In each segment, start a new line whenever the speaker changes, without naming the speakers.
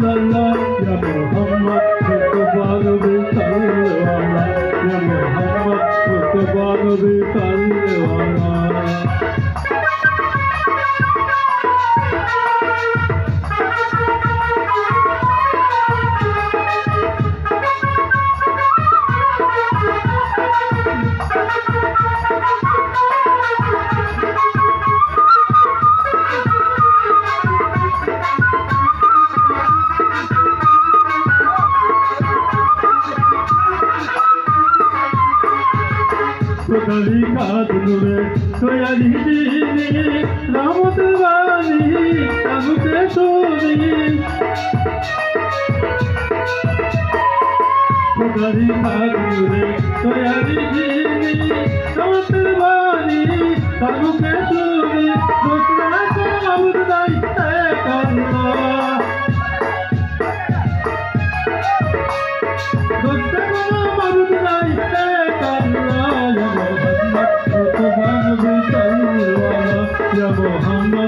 Thank you. Muhammad Muhammad కవి కాదులువే తొయలి రాముతు వాలి రఘుకే సోని కవి కాదులువే తొయలి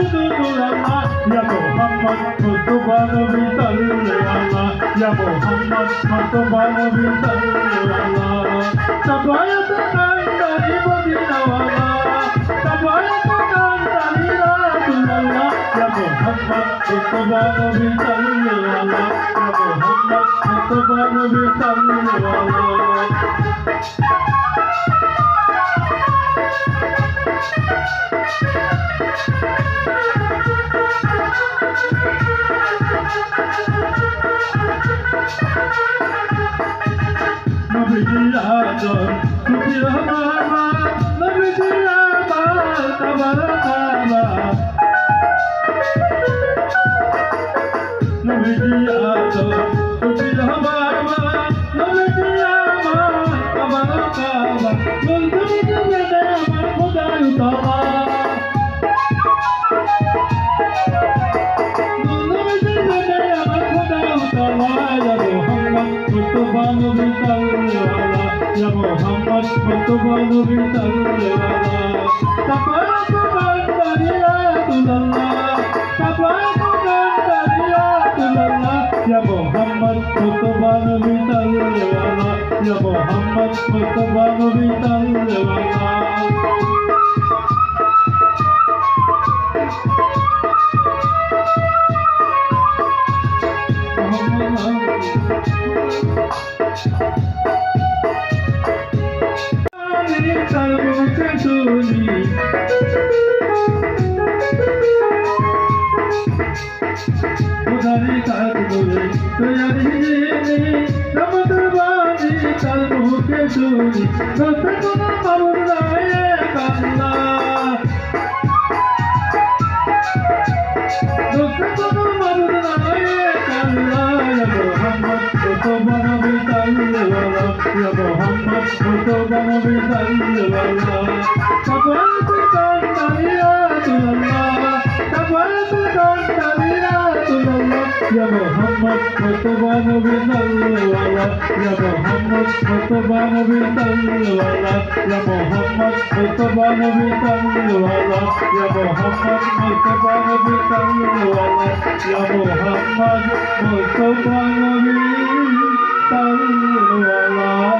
Ya Muhammad Mustafa Nabi sallallahu Ya Muhammad Mustafa Nabi sallallahu Sabaya tekan dari Madinah wala Sabaya tekan dari Rasulullah Ya Muhammad Mustafa Nabi sallallahu Ya Muhammad Mustafa Nabi sallallahu Muhammad Mustafa নবী সাল্লাল্লাহু সাফায়াত বান্দারিয়া রাসূলুল্লাহ সাফায়াত বান্দারিয়া রাসূলুল্লাহ ইয়া মুহাম্মদ মুস্তফা নবী সাল্লাল্লাহু ইয়া মুহাম্মদ মুস্তফা নবী সাল্লাল্লাহু ছাড়বো কাছলি কোথায় থাকব রমত বাজে ছাড়বো কেশরি রস্তা কোনো পাবো রায় কান্না রস্তা কোনো পাবো রায় কান্না মোহাম্মদ কত বানাবে তাই মোহাম্মদ কত Ya Muhammad Mustafa Nabi sallallahu Kafaatu Tantariyatullah Kafaatu Tantariyatullah Ya Muhammad Mustafa Nabi sallallahu Ya Muhammad Mustafa Nabi sallallahu Ya Muhammad Mustafa Nabi sallallahu Ya Muhammad Mustafa Nabi sallallahu Ya Muhammad Mustafa Nabi sallallahu